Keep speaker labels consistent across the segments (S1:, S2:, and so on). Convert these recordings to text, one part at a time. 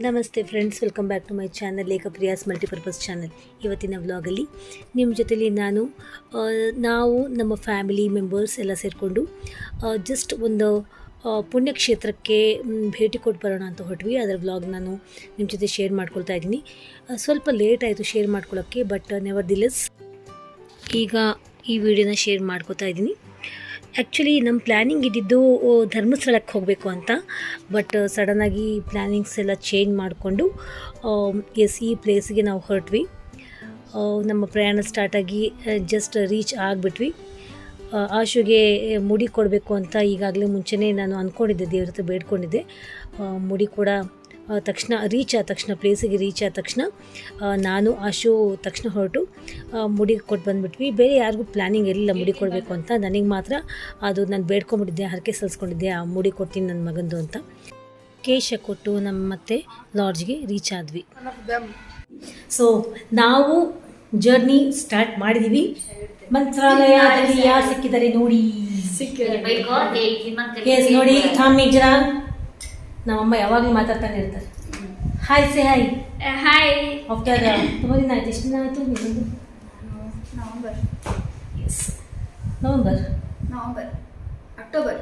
S1: ನಮಸ್ತೆ friends welcome back to my channel Lekha Priya's multipurpose channel ಇವತ್ತಿನ ವ್ಲಾಗಲ್ಲಿ ನಿಮ್ಮ ಜೊತೆಲಿ ನಾನು ನಾವು ನಮ್ಮ ಫ್ಯಾಮಿಲಿ ಮೆಂಬರ್ಸ್ ಎಲ್ಲ ಸೇರಿಕೊಂಡು ಜಸ್ಟ್ ಒಂದು ಪುಣ್ಯಕ್ಷೇತ್ರಕ್ಕೆ ಭೇಟಿ ಕೊಟ್ಟು ಬರೋಣ ಅಂತ ಹೊರಟ್ವಿ ಅದರ ವ್ಲಾಗ್ ನಾನು ನಿಮ್ಮ ಜೊತೆ ಶೇರ್ ಮಾಡ್ಕೊಳ್ತಾ ಇದ್ದೀನಿ. ಸ್ವಲ್ಪ ಲೇಟ್ ಆಯಿತು ಶೇರ್ ಮಾಡ್ಕೊಳ್ಳೋಕ್ಕೆ ಬಟ್ ನೆವರ್ ದಿಲೆಸ್ ಈಗ ಈ ವಿಡಿಯೋನ ಶೇರ್ ಮಾಡ್ಕೊತಾ ಇದ್ದೀನಿ. ಆ್ಯಕ್ಚುಲಿ ನಮ್ಮ ಪ್ಲ್ಯಾನಿಂಗ್ ಇದ್ದಿದ್ದು ಧರ್ಮಸ್ಥಳಕ್ಕೆ ಹೋಗಬೇಕು ಅಂತ. ಬಟ್ ಸಡನ್ನಾಗಿ ಪ್ಲ್ಯಾನಿಂಗ್ಸ್ ಎಲ್ಲ ಚೇಂಜ್ ಮಾಡಿಕೊಂಡು ಎಸ್ ಈ ಪ್ಲೇಸ್ಗೆ ನಾವು ಹೊರಟ್ವಿ. ನಮ್ಮ ಪ್ರಯಾಣ ಸ್ಟಾರ್ಟಾಗಿ ಜಸ್ಟ್ ರೀಚ್ ಆಗಿಬಿಟ್ವಿ. ಆಶುಗೆ ಮುಡಿ ಕೊಡಬೇಕು ಅಂತ ಈಗಾಗಲೇ ಮುಂಚೆನೇ ನಾನು ಅಂದ್ಕೊಂಡಿದ್ದೆ ದೇವ್ರ ಹತ್ರ ಬೇಡ್ಕೊಂಡಿದ್ದೆ. ಮುಡಿ ಕೂಡ ತಕ್ಷಣ ರೀಚ್ ಆದ ತಕ್ಷಣ ಪ್ಲೇಸಿಗೆ ರೀಚ್ ಆದ ತಕ್ಷಣ ನಾನು ಆ, ಶೋ ತಕ್ಷಣ ಹೊರಟು ಮುಡಿ ಕೊಟ್ಟು ಬಂದುಬಿಟ್ವಿ. ಬೇರೆ ಯಾರಿಗೂ ಪ್ಲ್ಯಾನಿಂಗ್ ಇರಲಿಲ್ಲ ಮುಡಿ ಕೊಡಬೇಕು ಅಂತ. ನನಗೆ ಮಾತ್ರ ಅದು ನಾನು ಬೇಡ್ಕೊಂಬಿಟ್ಟಿದ್ದೆ ಹರಕೆ ಸಲ್ಸ್ಕೊಂಡಿದ್ದೆ ಆ ಮುಡಿ ಕೊಡ್ತೀನಿ ನನ್ನ ಮಗಂದು ಅಂತ. ಕೇಶ ಕೊಟ್ಟು ನಮ್ಮ ಮತ್ತೆ ಲಾಡ್ಜ್ಗೆ ರೀಚ್ ಆದ್ವಿ. ಸೊ ನಾವು ಜರ್ನಿ ಸ್ಟಾರ್ಟ್ ಮಾಡಿದೀವಿ. ಮಂತ್ರಾಲಯದಲ್ಲಿ ಯಾರು ಸಿಕ್ಕಿದ್ದಾರೆ ನೋಡಿ? ನೋಡಿ ಜನ ನಮ್ಮಮ್ಮ ಯಾವಾಗಲೂ ಮಾತಾಡ್ತಾನೆ ಇರ್ತಾರೆ. Hi say hi
S2: hi
S1: after ತುಂಬ ದಿನ ಆಯ್ತು. ಎಷ್ಟು ದಿನ ಆಯಿತು ನಿಮ್ಮದು
S2: November
S1: yes November
S2: November October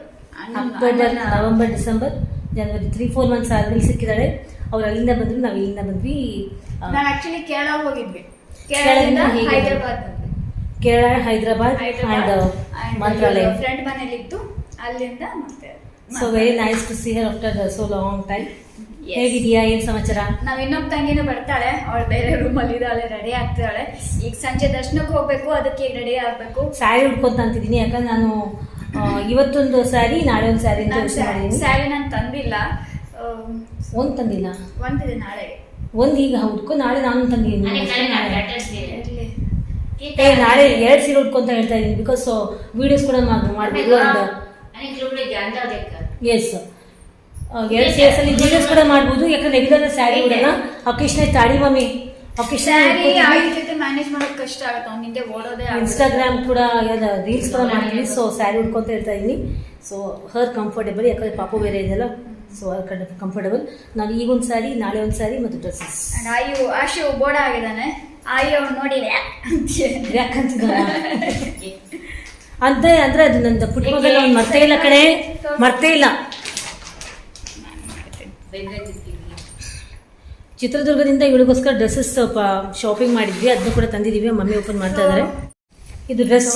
S1: October November December January three four months ಆದ್ಮೇಲೆ ಸಿಕ್ಕಿದ್ದಾಳೆ ಅವ್ರು ಅಲ್ಲಿಂದ ಬಂದ್ರು ನಾವು ಇಲ್ಲಿಂದ ಬಂದ್ವಿ. ನಾನು
S2: ನಾವು ಆಕ್ಚುಲಿ ಕೇರಳ ಹೋಗಿದ್ವಿ.
S1: ಕೇರಳದಿಂದ
S2: ಹೈದರಾಬಾದ್
S1: ಕೇರಳ ಹೈದರಾಬಾದ್ ಆ್ಯಂಡ್ ಮಂತ್ರಾಲಯ.
S2: ಫ್ರೆಂಡ್ ಮನೇಲಿ ಇತ್ತು ಅಲ್ಲಿಂದ ಮತ್ತೆ
S1: so very nice to see her after so long
S2: time
S1: ಹೇಗಿದ್ಯಾ ಏನು ಸಮಾಚಾರ?
S2: ನಾವ್ ಇನ್ನೊಬ್ಬ ತಂಗಿನೂ ಬರ್ತಾಳೆ. ಅವಳು ಬೇರೆ ರೂಮ್ ಅಲ್ಲಿ ಇದ್ದಾಳೆ ರೆಡಿ ಆಗ್ತಾಳೆ. ಈಗ ಸಂಜೆ ದರ್ಶನಕ್ಕೆ ಹೋಗ್ಬೇಕು ಅದಕ್ಕೆ ರೆಡಿ ಆಗ್ಬೇಕು.
S1: ಸ್ಯಾರಿ ಉಡ್ಕೊತ ಅಂತಿದ್ದೀನಿ. ಯಾಕಂದ್ರೆ ನಾನು ಆ, ಇವತ್ತೊಂದು ಸ್ಯಾರಿ ನಾಳೆ ಒಂದು ಸ್ಯಾರಿ ಅಂತ ಯೋಚನೆ ಮಾಡಿದ್ದೀನಿ.
S2: ಸ್ಯಾರಿ ನಾನು ತಂದಿಲ್ಲ. ಒಂದ್
S1: ಒಂದು ತಂದಿಲ್ಲ?
S2: ಒಂದಿದೆ ನಾಳೆಗೆ
S1: ಒಂದ್ ಈಗ ಉಟ್ಕೊ ನಾಳೆ ನಾನು ತಂದಿದ್ದೀನಿ.
S2: ಇರ್ಲಿ.
S1: ಏ ನಾಳೆ ಎರಡು ಸೀರೆ ಉಟ್ಕೊಂತ ಹೇಳ್ತಾ ಇದ್ದೀನಿ. ಬಿಕಾಸ್ ವಿಡಿಯೋಸ್ ಕೂಡ ಮಾಡ್ಬೇಕು ಅಂಡ್ ಎಸ್ ಎರಡು ಎಸ್ ಅಲ್ಲಿ ವಿಡಿಯೋಸ್ ಕೂಡ ಮಾಡ್ಬೋದು. ಯಾಕಂದ್ರೆ ರೆಗ್ಯುಲರ್ ಸ್ಯಾರಿ ಉಡಲ್ಲ. ಅಕೇಶನ್ ತಾಡಿ ಮಮ್ಮಿ. ಇನ್ಸ್ಟಾಗ್ರಾಮ್ ಕೂಡ ರೀಲ್ಸ್ ಕೂಡ ಮಾಡ್ತೀನಿ. ಸೊ ಸ್ಯಾರಿ ಉಡ್ಕೊಂತ ಇರ್ತಾ ಇದ್ದೀನಿ. ಸೊ ಹರ್ ಕಂಫರ್ಟೇಬಲ್ ಯಾಕಂದ್ರೆ ಪಾಪು ಬೇರೆ ಇದೆಯಲ್ಲ. ಸೊ ಕಂಫರ್ಟೇಬಲ್ ನಾನು ಈಗ ಒಂದು ಸ್ಯಾರಿ ನಾಳೆ ಒಂದು ಸ್ಯಾರಿ ಮತ್ತು ಡ್ರೆಸ್
S2: And ಆಯು ಆಶು ಬೋಡ ಆಗಿದ್ದಾನೆ. ಆಯು ಅವ್ನು ನೋಡಿ
S1: ಯಾಕಂತ ಅಂತ ಅಂದ್ರೆ ಅದು ನಂದು ಪುಟ್ಟ ಮಗನ ಅವ್ನು ಮರ್ತೇ ಇಲ್ಲ ಕಡೆ ಮರ್ತೇ ಇಲ್ಲ. ಚಿತ್ರದುರ್ಗದಿಂದ ಇವಳಿಗೋಸ್ಕರ ಡ್ರೆಸ್ಸಸ್ ಸ್ವಲ್ಪ ಶಾಪಿಂಗ್ ಮಾಡಿದ್ವಿ. ಅದನ್ನು ಕೂಡ ತಂದಿದ್ದೀವಿ ಮಮ್ಮಿ ಓಪನ್ ಮಾಡ್ತಾ ಇದ್ದಾರೆ ಇದು ಡ್ರೆಸ್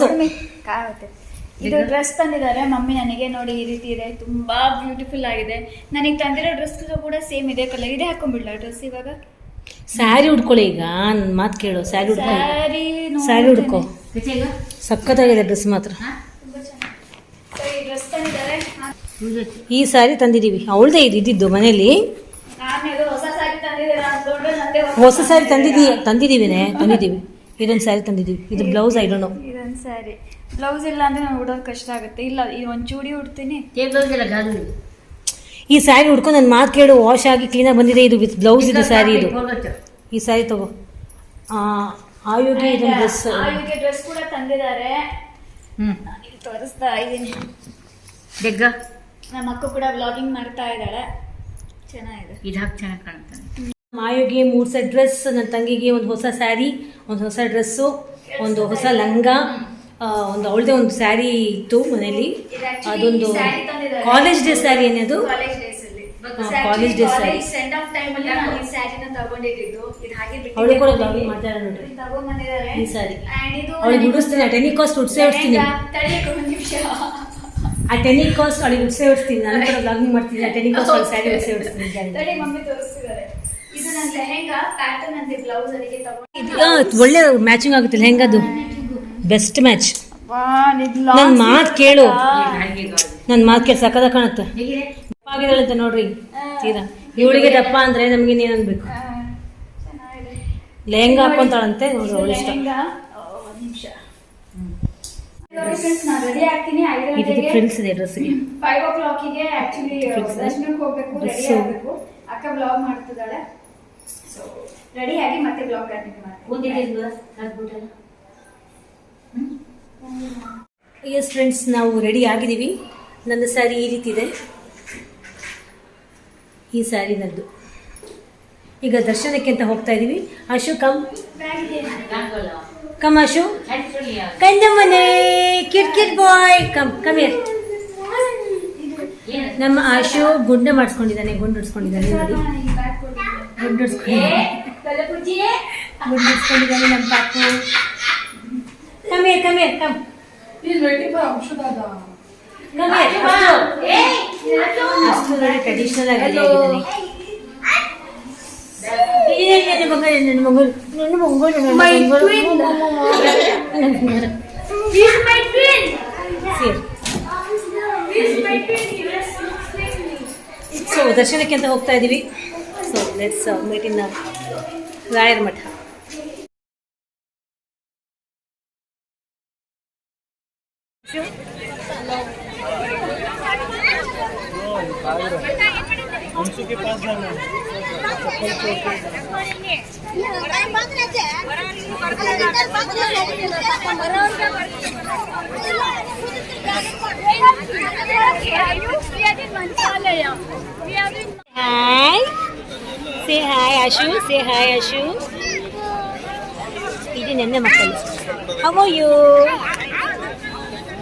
S2: ಇದು ಡ್ರೆಸ್ ತಂದಿದ್ದಾರೆ. ಮಮ್ಮಿ ನನಗೆ ನೋಡಿ ಈ ರೀತಿ ಇದೆ. ತುಂಬಾ ಬ್ಯೂಟಿಫುಲ್ ಆಗಿದೆ. ನನಗೆ ತಂದಿರೋ ಡ್ರೆಸ್ ಕೂಡ ಸೇಮ್ ಇದೆ ಕಲರ್. ಇದೇ ಹಾಕೊಂಡ್ಬಿಡ್ಲ ಡ್ರೆಸ್ ಇವಾಗ?
S1: ಸ್ಯಾರಿ ಉಡ್ಕೊಳ್ಳಿ ಈಗ. ನನ್ನ ಮಾತು ಕೇಳು. ಸ್ಯಾರಿ ಉಡ್ಕೊಳ್ಳಿ
S2: ಸ್ಯಾರಿ
S1: ಸ್ಯಾರಿ ಉಡ್ಕೊ. ಸಖತ್ತಾಗಿದೆ ಡ್ರೆಸ್ ಮಾತ್ರ
S2: ತುಂಬಾ ಚೆನ್ನಾಗಿ So, ಈ ಡ್ರೆಸ್ ತಂದಿದ್ದಾರೆ
S1: ಈ ಸಾರಿ ತಂದಿದ್ದೀವಿ ಅವಳದೇ ಇದು ಇದ್ದಿದ್ದು ಮನೆಯಲ್ಲಿ.
S2: ನಾನು ಇದು ಹೊಸ
S1: ಸಾರಿ ತಂದಿದ್ದೀವಿ ತಂದಿದ್ದೀವಿನೇ ತಂದಿದ್ದೀವಿ ಇದೊಂದು ಸ್ಯಾರಿ ತಂದಿದ್ದೀವಿ ಇದು ಬ್ಲೌಸ್ ಐ ಡೋಂಟ್ ನೋ
S2: ಇದೊಂದು ಸ್ಯಾರಿ ಬ್ಲೌಸ್ ಇಲ್ಲ ಅಂದ್ರೆ ನಾನು ಉಡೋದು ಕಷ್ಟ ಆಗುತ್ತೆ. ಇಲ್ಲ ಇದು ಒಂದು ಚೂಡಿ ಉಡ್ತೀನಿ.
S1: ಈ ಸ್ಯಾರಿ ಉಡ್ಕೊಂಡು ನನ್ನ ಮಾತು ಕೇಳು ವಾಶ್ ಆಗಿ ಕ್ಲೀನಾಗಿ ಬಂದಿದೆ ಇದು ವಿತ್ ಬ್ಲೌಸ್ ಇದು ಸ್ಯಾರಿ ಇದು. ಈ ಸ್ಯಾರಿ ತಗೋ. ಆ, ಆಯುಗೆ ಇದೊಂದು ಡ್ರೆಸ್
S2: ಡ್ರೆಸ್ ಕೂಡ ತಂದಿದ್ದಾರೆ. ನಾನು ಇಲ್ಲಿ ತೋರಿಸ್ತಾ ಇದ್ದೀನಿ ನಮ್ಮ ಅಕ್ಕ ಕೂಡ ವ್ಲಾಗಿಂಗ್ ಮಾಡ್ತಾ ಇದ್ದಾಳೆ. ಚೆನ್ನಾಗಿದೆ.
S1: ಆಯುಗೆ ಮೂರು ಸೆಟ್ ಡ್ರೆಸ್ ನನ್ನ ತಂಗಿಗೆ ಒಂದು ಹೊಸ ಸ್ಯಾರಿ ಒಂದು ಹೊಸ ಡ್ರೆಸ್ಸು ಒಂದು ಹೊಸ ಲಂಗ ಒಂದು ಅವಳದೇ ಒಂದು ಸ್ಯಾರಿ ಇತ್ತು ಮನೆಯಲ್ಲಿ ಅದೊಂದು. ಕಾಲೇಜ್ ಡೇ ಸ್ಯಾರಿ ಅನ್ನೋದು
S2: ಕಾಲೇಜ್ ಡೇ ಸ್ಯಾರಿ
S1: ಹಾ, college days ಅಲ್ಲಿ.
S2: ಸೆಂಡ್ ಆಫ್ ಟೈಮ್ ಅಲ್ಲಿ ಈ ಸ್ಯಾರಿನ ತಗೊಂಡಿದ್ದು ಇದು ಹಾಗೆ
S1: ಅವಳು ಕೂಡ ಲಾಗಿಂಗ್ ಮಾಡ್ತಾರೆ ನೋಡ್ರಿ. ಈ
S2: ಸ್ಯಾರಿ
S1: ಅವಳಿಗೆ ಉಡಿಸ್ತೀನಿ ಟೆನಿ ಕಾಸ್ಟ್ ಉಡ್ಸೇ ಉಡಿಸ್ತೀನಿ ಆ ಟೆನಿ ಕಾಸ್ಟ್ ಅವಳಿಗೆ ಉಡ್ಸೆ ಉಡಿಸ್ತೀನಿ ನಾನು ಕೂಡ ಬ್ಲಾಗಿಂಗ್ ಮಾಡ್ತೀನಿ. ಆ ಕಾಸ್ಟ್ ಅವಳು ಸ್ಯಾರಿ ಉಡ್ಸೆ ಉಡಿಸ್ತೀನಿ
S2: ಮಮ್ಮಿ ತೋರಿಸ್ತಿದ್ದಾರೆ. ಇದು ನನ್ನ ಲೆಹೆಂಗಾ ಪ್ಯಾಟರ್ನ್ ಅಂತ ಬ್ಲೌಸ್ ಅದಕ್ಕೆ ತಗೊಂಡು
S1: ಒಳ್ಳೆ ಮ್ಯಾಚಿಂಗ್ ಆಗುತ್ತೆ ಹೆಂಗದು ಬೆಸ್ಟ್ ಮ್ಯಾಚ್ ನನ್ನ ಮಾತು ಕೇಳು. ನನ್ನ ಮಾತು ಕೇಳಿ ಸಕದ ಕಾಣುತ್ತೆ. ದಪ್ಪ ಆಗಿದ್ದಾಳಂತೆ ನೋಡ್ರಿ. ತೀರಾ. ಇವಳಿಗೆ ದಪ್ಪ ಅಂದ್ರೆ ನಮ್ಗೆ ಇನ್ನೇನು ಅನ್ಬೇಕು?
S2: ಚೆನ್ನಾಗಿದೆ.
S1: ಲೆಹಂಗಾ ಹಾಕೊಂತಾಳಂತೆ. ನೋಡ್ರಿ ಅವಳು ಇದು ಫ್ರೆಂಡ್ಸ್ ಇದೆ ಡ್ರೆಸ್ಗೆ
S2: ಫೈವ್ ಓ ಕ್ಲಾಕಿಗೆ ಆಕ್ಚುಲಿ ದರ್ಶನಕ್ಕೆ ಹೋಗ್ಬೇಕು ರೆಡಿ
S1: Dress.
S2: ಆಗಬೇಕು. ಅಕ್ಕ ಬ್ಲಾಗ್ ಮಾಡ್ತಿದ್ದಾಳೆ. ಸೊ ರೆಡಿ ಆಗಿ ಮತ್ತೆ ಬ್ಲಾಗ್ ಕಂಟಿನ್ಯೂ ಮಾಡ್ತೀನಿ.
S1: ಎಸ್ ಫ್ರೆಂಡ್ಸ್ ನಾವು ರೆಡಿ ಆಗಿದ್ದೀವಿ. ನನ್ನ ಸ್ಯಾರಿ ಈ ರೀತಿ ಇದೆ. ಈ ಸ್ಯಾರಿ ನದ್ದು. ಈಗ ದರ್ಶನಕ್ಕೆ ಅಂತ ಹೋಗ್ತಾ ಇದೀವಿ. Ashu come Ashu. ಕಂದಮ್ಮನೆ ಕಿಟ್ ಕಿಟ್ ಬಾಯ್ ಕಮ್ ಕಮ್ here. ನಮ್ಮ ಆಶು ಗುಂಡೆ ಮಾಡಿಸ್ಕೊಂಡಿದ್ದಾನೆ ಗುಂಡು ಹೊಡ್ಸ್ಕೊಂಡಿದ್ದಾನೆ ನೋಡಿ. ಗುಂಡು ಹೊಡ್ಸ್ಕೊಂಡಿದ್ದಾನೆ. ಗುಂಡು ಹೊಡ್ಸ್ಕೊಂಡಿದ್ದಾನೆ ನಮ್ಮ ಪಾಪು. ಕಮ್ ಇರ್ ಕಮ್ ಇರ್ ಕಮ್ Come here, ಅಷ್ಟು. ನೋಡಿ ಟ್ರೆಡಿಷನಲ್ ಆಗಿ ಆಗಿದ್ದಾನೆ
S2: My
S1: ಮಗಳು.
S2: twin.
S1: ನನ್ನ ಮಗಳು.
S2: He's my twin.
S1: Here.
S2: He's my twin. He was looks like me.
S1: So ದರ್ಶನಕ್ಕೆ ಅಂತ ಹೋಗ್ತಾ ಇದ್ದೀವಿ ಸೊ ಲೆಟ್ಸ್ ಮೀಟ್ ಇನ್ ರಾಯರ ಮಠ ಹಾಯ್ ಸೇ ಹಾಯ್ ಆಶು ಸೇ ಹಾಯ್ ಆಶು ಇದು ನನ್ನ ಮಕ್ಕಳು how you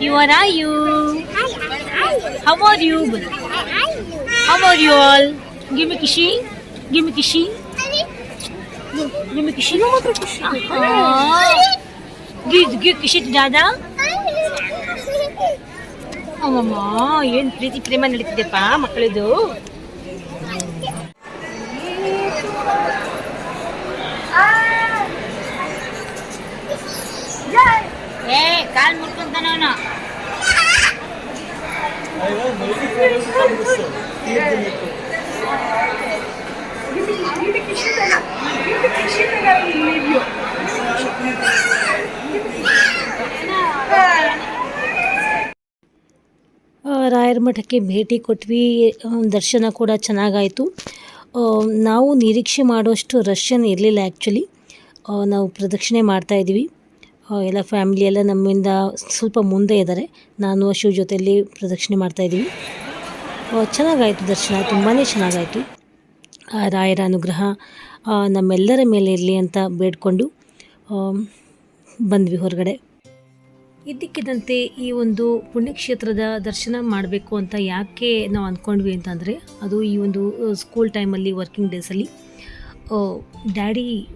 S1: you are are you how Are you how are you all give me ಕಿಶಿ give me ಕಿಶಿ give me ಕಿಶಿ ಗಿವ್ ಗಿವ್ ಕಿಶಿ ದಾದಾ ಅಮ್ಮಮ್ಮ ಏನು ಪ್ರೀತಿ ಪ್ರೇಮ ನಡೀತಿದೆಪ್ಪ ಮಕ್ಕಳದು? ಏ, ಕಾಲ್ ಮುಟ್ಕೊಂತಾನ ಅವನು. ರಾಯರ ಮಠಕ್ಕೆ ಭೇಟಿ ಕೊಟ್ವಿ. ದರ್ಶನ ಕೂಡ ಚೆನ್ನಾಗಾಯಿತು. ನಾವು ನಿರೀಕ್ಷೆ ಮಾಡುವಷ್ಟು ರಷ್ಯನ್ ಇರಲಿಲ್ಲ ಆ್ಯಕ್ಚುಲಿ ನಾವು ಪ್ರದಕ್ಷಿಣೆ ಮಾಡ್ತಾ ಇದ್ವಿ. ಆ, ಎಲ್ಲ ಫ್ಯಾಮಿಲಿ ಎಲ್ಲ ನಮ್ಮಿಂದ ಸ್ವಲ್ಪ ಮುಂದೆ ಇದ್ದಾರೆ. ನಾನು ಅಶು ಜೊತೆಯಲ್ಲಿ ಪ್ರದಕ್ಷಿಣೆ ಮಾಡ್ತಾ ಇದ್ದೀವಿ ಆ, ಚೆನ್ನಾಗಾಯಿತು ದರ್ಶನ ತುಂಬಾ ಚೆನ್ನಾಗಾಯಿತು. ರಾಯರ ಅನುಗ್ರಹ ನಮ್ಮೆಲ್ಲರ ಮೇಲೆ ಇರಲಿ ಅಂತ ಬೇಡ್ಕೊಂಡು ಬಂದ್ವಿ ಹೊರಗಡೆ. ಇದ್ದಕ್ಕಿದ್ದಂತೆ ಈ ಒಂದು ಪುಣ್ಯಕ್ಷೇತ್ರದ ದರ್ಶನ ಮಾಡಬೇಕು ಅಂತ ಯಾಕೆ ನಾವು ಅಂದ್ಕೊಂಡ್ವಿ ಅಂತಂದರೆ, ಅದು ಈ ಒಂದು ಸ್ಕೂಲ್ ಟೈಮಲ್ಲಿ ವರ್ಕಿಂಗ್ ಡೇಸಲ್ಲಿ ಡ್ಯಾಡಿ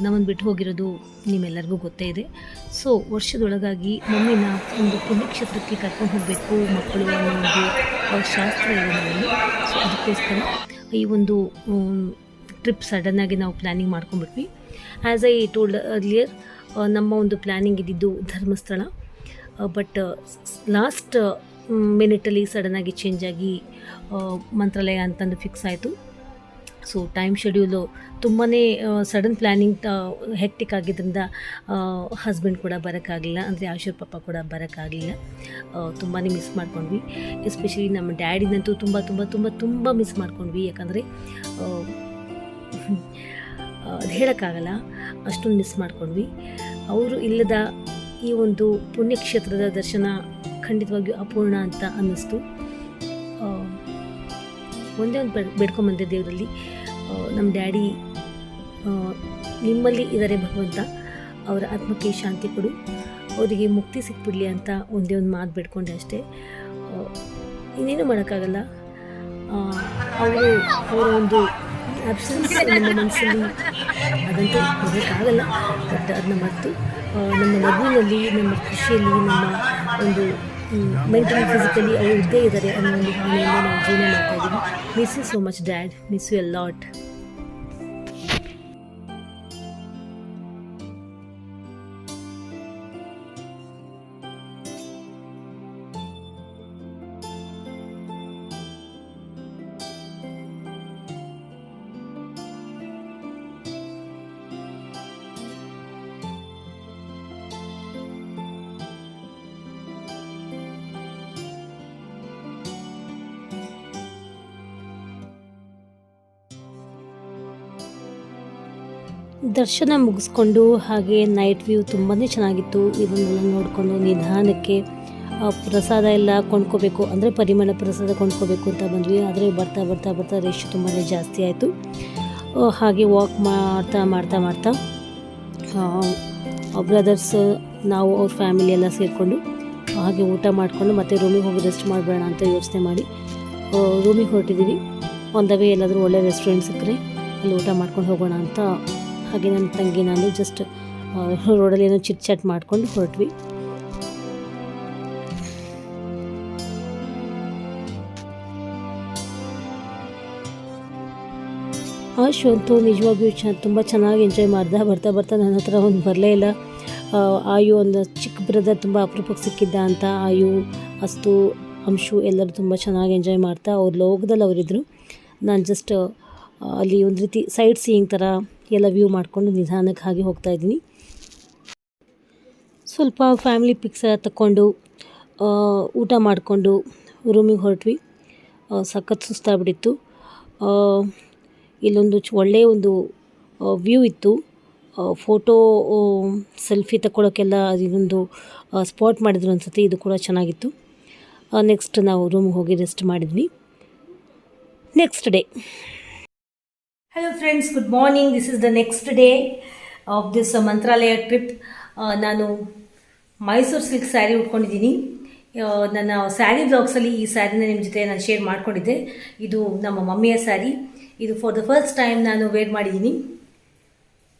S1: ನಮ್ಮನ್ನು ಬಿಟ್ಟು ಹೋಗಿರೋದು ನಿಮ್ಮೆಲ್ಲರಿಗೂ ಗೊತ್ತೇ ಇದೆ. ಸೊ, ವರ್ಷದೊಳಗಾಗಿ ಮಮ್ಮಿನ ಒಂದು ಪುಣ್ಯಕ್ಷೇತ್ರಕ್ಕೆ ಕರ್ಕೊಂಡು ಹೋಗಬೇಕು, ಮಕ್ಕಳು ಅನ್ನೋ ಒಂದು ಶಾಸ್ತ್ರ ಇದೆ ನಮ್ಮಲ್ಲಿ. ಸೊ, ಅದಕ್ಕೋಸ್ಕರ ಈ ಒಂದು ಟ್ರಿಪ್ ಸಡನ್ನಾಗಿ ನಾವು ಪ್ಲ್ಯಾನಿಂಗ್ ಮಾಡ್ಕೊಂಡ್ಬಿಟ್ವಿ. ಆ್ಯಸ್ ಐ ಟೋಲ್ಡ್ ಅರ್ಲಿಯರ್ ನಮ್ಮ ಒಂದು ಪ್ಲ್ಯಾನಿಂಗ್ ಇದ್ದಿದ್ದು ಧರ್ಮಸ್ಥಳ. ಬಟ್ ಲಾಸ್ಟ್ ಮಿನಿಟಲ್ಲಿ ಸಡನ್ನಾಗಿ ಚೇಂಜ್ ಆಗಿ ಮಂತ್ರಾಲಯ ಅಂತಂದು ಫಿಕ್ಸ್ ಆಯಿತು. ಸೊ ಟೈಮ್ ಶೆಡ್ಯೂಲು ತುಂಬಾ ಸಡನ್ ಪ್ಲ್ಯಾನಿಂಗ್ ಹೆಕ್ಟಿಕ್ ಆಗಿದ್ದರಿಂದ ಹಸ್ಬೆಂಡ್ ಕೂಡ ಬರೋಕ್ಕಾಗಲಿಲ್ಲ, ಅಂದರೆ ಆಶೀರ್ ಪಾಪ ಕೂಡ ಬರೋಕ್ಕಾಗಲಿಲ್ಲ. ತುಂಬಾ ಮಿಸ್ ಮಾಡ್ಕೊಂಡ್ವಿ. ಎಸ್ಪೆಷಲಿ ನಮ್ಮ ಡ್ಯಾಡಿನಂತೂ ತುಂಬ ತುಂಬ ತುಂಬ ತುಂಬ ಮಿಸ್ ಮಾಡ್ಕೊಂಡ್ವಿ. ಯಾಕಂದರೆ ಅದು ಹೇಳೋಕ್ಕಾಗಲ್ಲ, ಅಷ್ಟೊಂದು ಮಿಸ್ ಮಾಡ್ಕೊಂಡ್ವಿ. ಅವರು ಇಲ್ಲದ ಈ ಒಂದು ಪುಣ್ಯಕ್ಷೇತ್ರದ ದರ್ಶನ ಖಂಡಿತವಾಗಿಯೂ ಅಪೂರ್ಣ ಅಂತ ಅನ್ನಿಸ್ತು. ಒಂದೇ ಒಂದು ಬೇಡ್ ಬೇಡ್ಕೊಂಬಂದೆ ದೇವರಲ್ಲಿ. ನಮ್ಮ ಡ್ಯಾಡಿ ನಿಮ್ಮಲ್ಲಿ ಇದ್ದಾರೆ ಭಗವಂತ. ಅವರ ಆತ್ಮಕ್ಕೆ ಶಾಂತಿ ಕೊಡು. ಅವರಿಗೆ ಮುಕ್ತಿ ಸಿಕ್ಬಿಡಲಿ ಅಂತ ಒಂದೇ ಒಂದು ಮಾತು ಬಿಡ್ಕೊಂಡೆ ಅಷ್ಟೇ. ಇನ್ನೇನು ಮಾಡೋಕ್ಕಾಗಲ್ಲ. ಅವರು, ಅವರ ಒಂದು ಅಬ್ಸೆನ್ಸ್ ನಮ್ಮ ಮನಸ್ಸಲ್ಲಿ ಅದಂತೂ ಮರೆಯೋಕ್ಕಾಗಲ್ಲ ಬಟ್ ಅದನ್ನ ಮರೆತು ನಮ್ಮ ಮಗುವಿನಲ್ಲಿ, ನಮ್ಮ ಖುಷಿಯಲ್ಲಿ, ನಮ್ಮ ಒಂದು ಮೆಂಟಲಿ ಫಿಸಿಕಲಿ ಅವರು ಇದ್ದೇ ಇದ್ದಾರೆ ಅನ್ನೋ ಒಂದು ಭಾವನೆಯಿಂದ ನಾವು ಜೀವನ ಮಾಡ್ತಾ Miss you so much, Dad. Miss you a lot. ದರ್ಶನ ಮುಗಿಸ್ಕೊಂಡು ಹಾಗೆ ನೈಟ್ ವ್ಯೂ ತುಂಬಾ ಚೆನ್ನಾಗಿತ್ತು. ಇದನ್ನೆಲ್ಲ ನೋಡಿಕೊಂಡು ನಿಧಾನಕ್ಕೆ ಪ್ರಸಾದ ಎಲ್ಲ ಕೊಂಡ್ಕೋಬೇಕು. ಅಂದರೆ ಪರಿಮಳ ಪ್ರಸಾದ ಕೊಂಡ್ಕೋಬೇಕು ಅಂತ ಬಂದ್ವಿ. ಆದರೆ ಬರ್ತಾ ಬರ್ತಾ ಬರ್ತಾ ರೇಷ್ ತುಂಬಾ ಜಾಸ್ತಿ ಆಯಿತು. ಹಾಗೆ ವಾಕ್ ಮಾಡ್ತಾ ಮಾಡ್ತಾ ಮಾಡ್ತಾ ಬ್ರದರ್ಸ್ ನಾವು ಅವ್ರ ಫ್ಯಾಮಿಲಿ ಎಲ್ಲ ಸೇರಿಕೊಂಡು ಹಾಗೆ ಊಟ ಮಾಡಿಕೊಂಡು ಮತ್ತೆ ರೂಮಿಗೆ ಹೋಗಿ ರೆಸ್ಟ್ ಮಾಡಬೇಡ ಅಂತ ಯೋಚನೆ ಮಾಡಿ ರೂಮಿಗೆ ಹೊರಟಿದ್ದೀವಿ ಒಂದವೇ ದ ವೇ ಎಲ್ಲಾದರೂ ಒಳ್ಳೆ ರೆಸ್ಟೋರೆಂಟ್ ಸಿಕ್ಕರೆ ಅಲ್ಲಿ ಊಟ ಮಾಡ್ಕೊಂಡು ಹೋಗೋಣ ಅಂತ ಹಾಗೆ ನನ್ನ ತಂಗಿ ನಾನು ಜಸ್ಟ್ ರೋಡಲ್ಲಿ ಏನೋ ಚಿಟ್ ಚಾಟ್ ಮಾಡ್ಕೊಂಡು ಹೊರಟ್ವಿ. ಆ ಶೋ ಅಂತೂ ನಿಜವಾಗಿಯೂ ಚ ತುಂಬ ಚೆನ್ನಾಗಿ ಎಂಜಾಯ್ ಮಾಡ್ದೆ ಬರ್ತಾ ಬರ್ತಾ ನನ್ನ ಹತ್ರ ಒಂದು ಬರಲೇ ಇಲ್ಲ. ಆಯು ಒಂದು ಚಿಕ್ಕ ಬ್ರದರ್ ತುಂಬ ಅಪರೂಪಕ್ಕೆ ಸಿಕ್ಕಿದ್ದ ಅಂತ ಆಯು, ಅಸ್ತು, ಅಂಶು ಎಲ್ಲರೂ ತುಂಬ ಚೆನ್ನಾಗಿ ಎಂಜಾಯ್ ಮಾಡ್ತಾ ಅವ್ರ ಲೋಕದಲ್ಲಿ ಅವರಿದ್ದರು ನಾನು ಜಸ್ಟ್ ಅಲ್ಲಿ ಒಂದು ರೀತಿ ಸೈಡ್ ಸೀಯಿಂಗ್ ಥರ ಎಲ್ಲ ವ್ಯೂ ಮಾಡಿಕೊಂಡು ನಿಧಾನಕ್ಕೆ ಹಾಗೆ ಹೋಗ್ತಾ ಇದ್ದೀನಿ. ಸ್ವಲ್ಪ ಫ್ಯಾಮಿಲಿ ಪಿಕ್ಸ್ ತಗೊಂಡು ಊಟ ಮಾಡಿಕೊಂಡು ರೂಮಿಗೆ ಹೊರಟ್ವಿ. ಸಖತ್ ಸುಸ್ತಾಗ್ಬಿಟ್ಟಿತ್ತು. ಇಲ್ಲೊಂದು ಒಳ್ಳೆಯ ಒಂದು ವ್ಯೂ ಇತ್ತು. ಫೋಟೋ ಸೆಲ್ಫಿ ತಗೊಳ್ಳೋಕ್ಕೆಲ್ಲ ಇದೊಂದು ಸ್ಪಾಟ್ ಮಾಡಿದ್ರು ಅನ್ಸುತ್ತೆ. ಇದು ಕೂಡ ಚೆನ್ನಾಗಿತ್ತು. ನೆಕ್ಸ್ಟ್ ನಾವು ರೂಮ್ಗೆ ಹೋಗಿ ರೆಸ್ಟ್ ಮಾಡಿದ್ವಿ. Next day hello friends good morning this is the next day of this Mantralaya trip ನಾನು ಮೈಸೂರು ಸಿಲ್ಕ್ ಸ್ಯಾರಿ ಉಟ್ಕೊಂಡಿದ್ದೀನಿ. ಆ, ನನ್ನ ಸ್ಯಾರಿ ಬ್ಲಾಗ್ಸಲ್ಲಿ ಈ ಸ್ಯಾರಿನ ನಿಮ್ಮ ಜೊತೆ ನಾನು ಶೇರ್ ಮಾಡ್ಕೊಂಡಿದ್ದೆ. ಇದು ನಮ್ಮ ಮಮ್ಮಿಯ ಸ್ಯಾರಿ ಇದು ಫಾರ್ ದ ಫಸ್ಟ್ ಟೈಮ್ ನಾನು ವೇರ್ ಮಾಡಿದ್ದೀನಿ.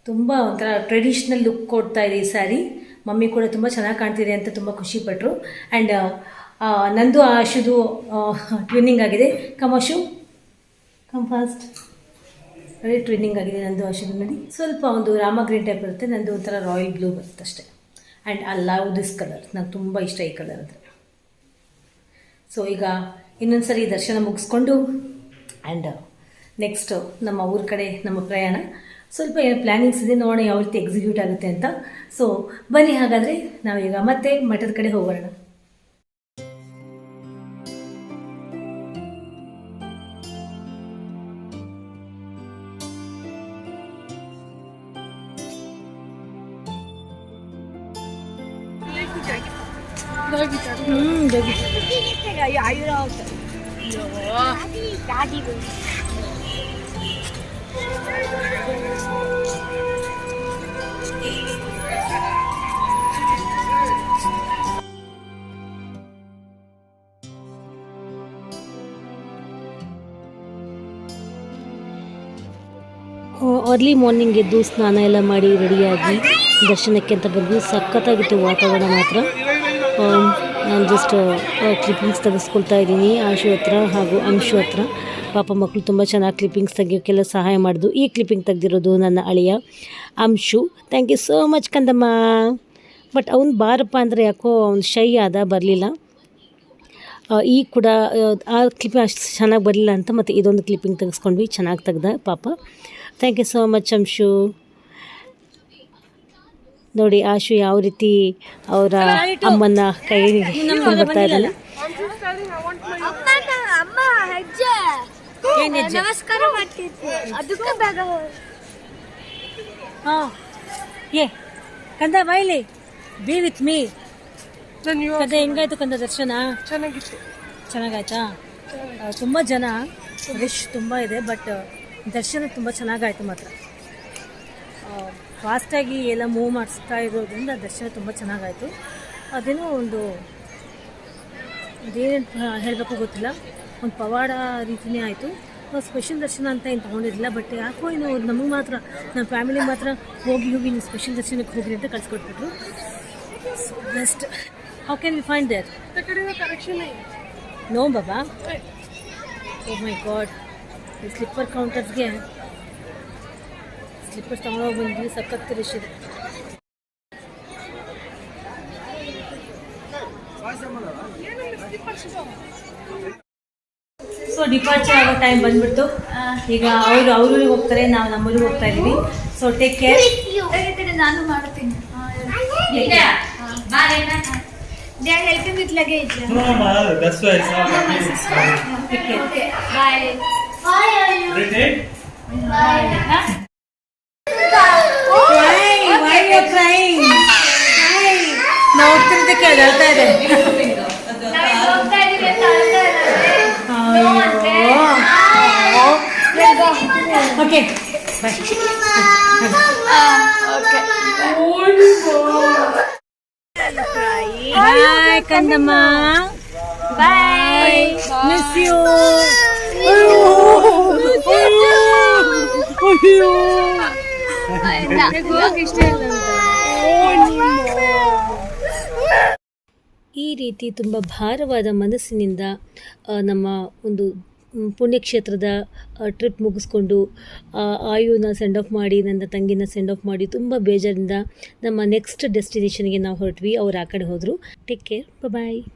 S1: ತುಂಬ ಒಂಥರ ಟ್ರೆಡಿಷ್ನಲ್ ಲುಕ್ ಕೊಡ್ತಾ ಇದೆ ಈ ಸ್ಯಾರಿ ಮಮ್ಮಿ ಕೂಡ ತುಂಬ ಚೆನ್ನಾಗಿ ಕಾಣ್ತಿದೆ ಅಂತ ತುಂಬ ಖುಷಿಪಟ್ಟರು ಆ್ಯಂಡ್ ನಂದು ಆ ಶೂದು ಟ್ವಿನ್ನಿಂಗ್ ಆಗಿದೆ. Come Shu come fast twinning ಆಗಿದೆ ನಂದು ನೋಡಿ ಸ್ವಲ್ಪ ಒಂದು ರಾಮ ಗ್ರೀನ್ ಟೈಪ್ ಬರುತ್ತೆ, ನಂದು ಒಂಥರ ರಾಯಲ್ ಬ್ಲೂ ಬರುತ್ತೆ ಅಷ್ಟೇ. And I love this colour ನಂಗೆ ತುಂಬ ಇಷ್ಟ ಈ ಕಲರ್ ಅಂದರೆ. ಸೊ ಈಗ ಇನ್ನೊಂದು ಸರಿ ದರ್ಶನ ಮುಗಿಸ್ಕೊಂಡು ಆ್ಯಂಡ್ ನೆಕ್ಸ್ಟ್ ನಮ್ಮ ಊರ ಕಡೆ, ನಮ್ಮ ಪ್ರಯಾಣ. ಸ್ವಲ್ಪ ಏನು ಪ್ಲ್ಯಾನಿಂಗ್ಸ್ ಇದೆ, ನೋಡೋಣ ಯಾವ ರೀತಿ ಎಕ್ಸಿಕ್ಯೂಟ್ ಆಗುತ್ತೆ ಅಂತ. ಸೊ ಬನ್ನಿ ಹಾಗಾದರೆ ನಾವೀಗ ಮತ್ತೆ ಮಠದ ಕಡೆ ಹೋಗೋಣ. ಅರ್ಲಿ ಮಾರ್ನಿಂಗ್ ಎದ್ದು ಸ್ನಾನ ಎಲ್ಲ ಮಾಡಿ ರೆಡಿಯಾಗಿ ದರ್ಶನಕ್ಕೆ ಅಂತ ಬಂದ್ವಿ. ಸಖತ್ತಾಗಿತ್ತು ವಾತಾವರಣ ಮಾತ್ರ. ಆಮ್, ನಾನು ಜಸ್ಟ್ ಕ್ಲಿಪ್ಪಿಂಗ್ಸ್ ತೆಗೆಸ್ಕೊಳ್ತಾ ಇದ್ದೀನಿ, ಆಶು ಹತ್ರ ಹಾಗೂ ಅಂಶು ಹತ್ರ. ಪಾಪ ಮಕ್ಕಳು ತುಂಬ ಚೆನ್ನಾಗಿ ಕ್ಲಿಪ್ಪಿಂಗ್ಸ್ ತೆಗಿಯೋಕ್ಕೆಲ್ಲ ಸಹಾಯ ಮಾಡಿದ್ರು ಈ ಕ್ಲಿಪ್ಪಿಂಗ್ ತೆಗೆದಿರೋದು ನನ್ನ ಅಳಿಯ Anshu. Thank you so much ಕಂದಮ್ಮ. But ಅವ್ನು ಬಾರಪ್ಪ ಅಂದರೆ ಯಾಕೋ ಅವ್ನು ಶೈ ಆದ, ಬರಲಿಲ್ಲ. ಈ ಕೂಡ, ಆ ಕ್ಲಿಪ್ ಅಷ್ಟು ಚೆನ್ನಾಗಿ ಬರಲಿಲ್ಲ ಅಂತ ಮತ್ತು ಇದೊಂದು ಕ್ಲಿಪ್ಪಿಂಗ್ ತೆಗೆಸ್ಕೊಂಡ್ವಿ, ಚೆನ್ನಾಗಿ ತೆಗ್ದ ಪಾಪ. Thank you so much Anshu. ನೋಡಿ ಆಶು ಯಾವ ರೀತಿ ಅವರ ಅಮ್ಮನ ಕೈ ಹಿಡ್ಕೊಂಡು ಬರ್ತಾ ಇದ್ದಾನೆ.
S3: ಅಮ್ಮನ ಅಮ್ಮ ಹೆಜ್ಜೆ. ನಮಸ್ಕಾರ ಅದಕ್ಕೆ ಬೇಗ
S1: ಹಾಂ. ಏ ಕಂದ ಬಾಯ್ಲಿ. ಬಿ ವಿತ್ ಮೀ ಕಂದ ಹೆಂಗಾಯ್ತು ಕಂದ ದರ್ಶನ?
S4: ಚೆನ್ನಾಗಿತ್ತು.
S1: ಚೆನ್ನಾಗಾಯ್ತಾ? ತುಂಬಾ ತುಂಬ ಜನ ರಶ್ ತುಂಬ ಇದೆ ಬಟ್ ದರ್ಶನ ತುಂಬ ಚೆನ್ನಾಗಾಯ್ತು ಮಾತ್ರ. ಫಾಸ್ಟಾಗಿ ಎಲ್ಲ ಮೂವ್ ಮಾಡಿಸ್ತಾ ಇರೋದ್ರಿಂದ ದರ್ಶನ ತುಂಬ ಚೆನ್ನಾಗಾಯಿತು. ಅದೇನೋ ಒಂದು ಅದೇನು ಹೇಳಬೇಕು ಗೊತ್ತಿಲ್ಲ. ಒಂದು ಪವಾಡ ರೀತಿಯೇ ಆಯಿತು. ಸ್ಪೆಷಲ್ ದರ್ಶನ ಅಂತ ಏನು ತೊಗೊಂಡಿರಲಿಲ್ಲ ಬಟ್ ಯಾಕೋ ಏನು ನಮಗೆ ಮಾತ್ರ ನಮ್ಮ ಫ್ಯಾಮಿಲಿ ಮಾತ್ರ ಹೋಗಿ ಹೋಗಿ ನೀವು ಸ್ಪೆಷಲ್ ದರ್ಶನಕ್ಕೆ ಹೋಗಿ ಅಂತ ಕಳ್ಸಿಕೊಟ್ಬಿಟ್ರು. Best how
S4: can we find there
S1: no Baba? Oh my god ಈ ಸ್ಲಿಪ್ಪರ್ ಕೌಂಟರ್ಸ್ಗೆ ಸ್ಲಿಪ್ಪರ್ಸ್ ತಗೊಂಡೋಗಿ ಬಂದ್ವಿ ಸಖತ್ ರಿಶ್ ಇದೆ. ಸೊ ಡಿಪಾರ್ಚರ್ ಆಗೋ ಟೈಮ್ ಬಂದ್ಬಿಡ್ತು. ಈಗ ಅವರು ಅವ್ರ ಊರಿಗೆ ಹೋಗ್ತಾರೆ ನಾವು ನಮ್ಮ ಊರಿಗೆ ಹೋಗ್ತಾ ಇದ್ದೀವಿ. ಸೊ ಟೇಕ್ ಕೇರ್
S2: ನಾನು ಮಾಡ್ತೀನಿ. Boy are helping with luggage
S5: No, Mama, that's why it's not
S1: okay bye ಅಳ್ತಾ ಇದೆ
S2: ಹೋಗ್ತಾ ಇದೀವಿ ಅಂತ ಅಳ್ತಾ ಇದ್ದಾರೆ. No ಅಂತೆ.
S1: ಓಕೆ ಬಾಯ್ ಕಂದಮ್ಮ ಬಾಯ್ ಮಿಸ್ ಯು ಈ ರೀತಿ ತುಂಬ ಭಾರವಾದ ಮನಸ್ಸಿನಿಂದ ನಮ್ಮ ಒಂದು ಪುಣ್ಯಕ್ಷೇತ್ರದ ಟ್ರಿಪ್ ಮುಗಿಸ್ಕೊಂಡು ಆಯುನ ಸೆಂಡ್ ಆಫ್ ಮಾಡಿ, ನನ್ನ ತಂಗಿನ ಸೆಂಡ್ ಆಫ್ ಮಾಡಿ ತುಂಬ ಬೇಜಾರಿಂದ ನಮ್ಮ ನೆಕ್ಸ್ಟ್ ಡೆಸ್ಟಿನೇಷನ್ಗೆ ನಾವು ಹೊರಟ್ವಿ. ಅವ್ರು ಆ ಕಡೆ ಹೋದರು. Take care bye